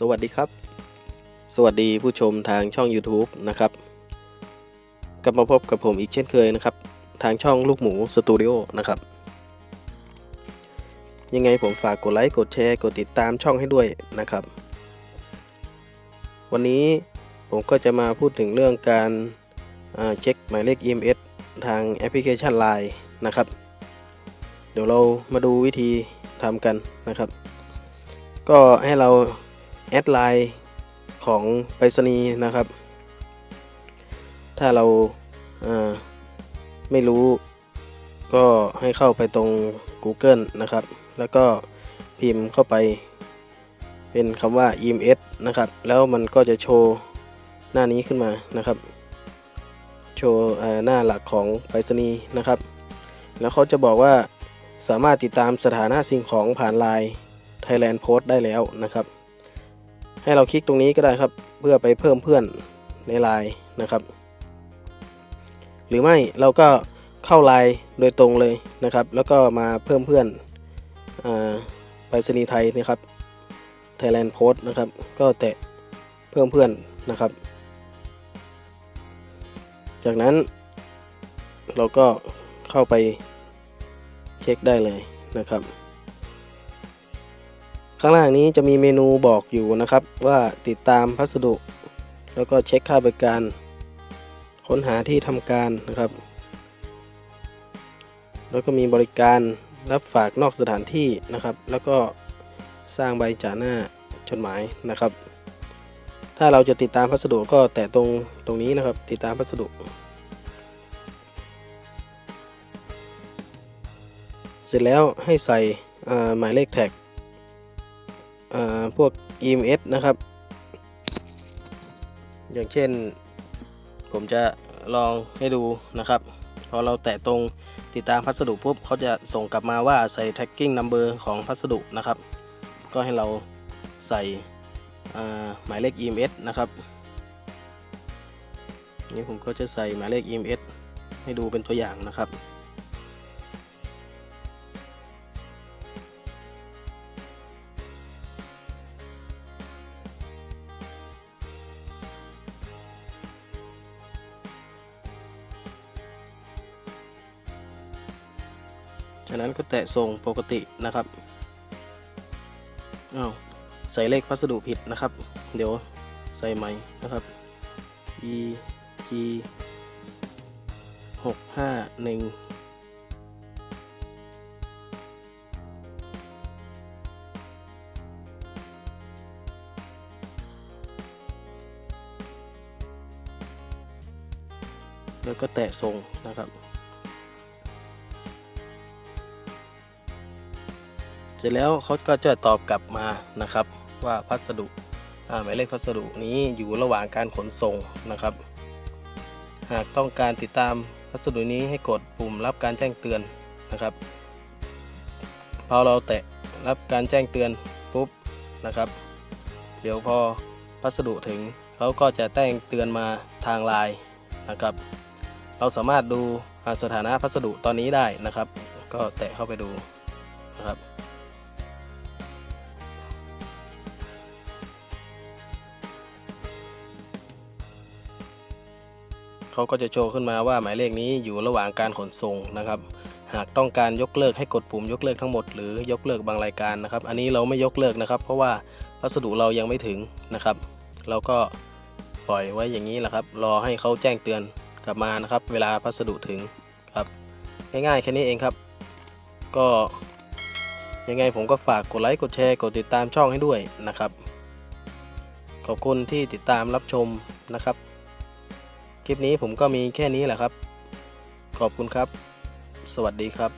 สวัสดีครับ สวัสดีผู้ชมทางช่อง YouTube นะครับ กลับมาพบกับผมอีกเช่นเคยนะครับ ทางช่องลูกหมูสตูดิโอนะครับ ยังไงผมฝากกดไลค์กดแชร์กดติดตามช่องให้ด้วยนะครับ วันนี้ผมก็จะมาพูดถึงเรื่องการเช็คหมายเลข EMS ทางแอปพลิเคชัน Line นะครับ เดี๋ยวเรามาดูวิธีทำกันนะครับ ก็ให้เรา แอดไลน์ของไปรษณีย์นะครับ ถ้าเราไม่รู้ก็ให้เข้าไปตรง Google นะครับ แล้วก็พิมพ์เข้าไปเป็นคำว่า EMS นะครับ แล้วมันก็จะโชว์หน้านี้ขึ้นมานะครับ โชว์หน้าหลักของไปรษณีย์นะครับ แล้วเขาจะบอกว่าสามารถติดตามสถานะสิ่งของผ่านไลน์ Thailand Post ได้แล้วนะครับ ให้เราคลิกตรงนี้ก็ได้ครับ เพื่อไปเพิ่มเพื่อนในไลน์นะครับ หรือไม่เราก็เข้าไลน์โดยตรงเลยนะครับ แล้วก็มาเพิ่มเพื่อนไปรษณีย์ไทยนะครับ Thailand Post นะครับ ก็แตะเพิ่มเพื่อนนะครับ จากนั้น เราก็เข้าไปเช็คได้เลยนะครับ ข้างล่างนี้จะมีเมนูบอกอยู่นะครับ ว่าติดตามพัสดุ แล้วก็เช็คค่าบริการ ค้นหาที่ทำการนะครับ แล้วก็มีบริการรับฝากนอกสถานที่นะครับ แล้วก็สร้างใบจ่าหน้าจดหมายนะครับ ถ้าเราจะติดตามพัสดุก็แตะตรงตรงนี้นะครับ ติดตามพัสดุเสร็จแล้วให้ใส่หมายเลขแท็ก พวก EMS นะครับ อย่างเช่น ผมจะลองให้ดูนะครับ พอเราแตะตรงติดตามพัสดุปุ๊บเขาจะส่งกลับมาว่าใส่ tracking number ของพัสดุนะครับ ก็ให้เราใส่หมายเลข EMS นะครับนี่ผมก็จะใส่หมายเลข EMS ให้ดูเป็นตัวอย่างนะครับ จากนั้นก็แตะส่งปกตินะครับอ้าวใส่เลขพัสดุผิดนะครับ เดี๋ยวใส่ใหม่นะครับ e g หกห้าหนึ่งแล้วก็แตะส่งนะครับ ร็จแล้วเขาก็จะตอบกลับมานะครับ ว่าพัสดุหมายเลขพัสดุนี้อยู่ระหว่างการขนส่งนะครับ หากต้องการติดตามพัสดุนี้ให้กดปุ่มรับการแจ้งเตือนนะครับพอเราแตะรับการแจ้งเตือนปุ๊บนะครับ เดี๋ยวพอพัสดุถึงเขาก็จะแจ้งเตือนมาทางไลน์นะครับ เราสามารถดูสถานะพัสดุตอนนี้ได้นะครับ ก็แตะเข้าไปดูนะครับ เขาก็จะโชว์ขึ้นมาว่าหมายเลขนี้อยู่ระหว่างการขนส่งนะครับ หากต้องการยกเลิกให้กดปุ่มยกเลิกทั้งหมดหรือยกเลิกบางรายการนะครับ อันนี้เราไม่ยกเลิกนะครับ เพราะว่าพัสดุเรายังไม่ถึงนะครับ เราก็ปล่อยไว้อย่างนี้แหละครับ รอให้เขาแจ้งเตือนกลับมานะครับ เวลาพัสดุถึงครับ ง่ายๆแค่นี้เองครับ ก็ยังไงผมก็ฝากกดไลค์กดแชร์กดติดตามช่องให้ด้วยนะครับ ขอบคุณที่ติดตามรับชมนะครับ คลิปนี้ผมก็มีแค่นี้แหละครับ ขอบคุณครับ สวัสดีครับ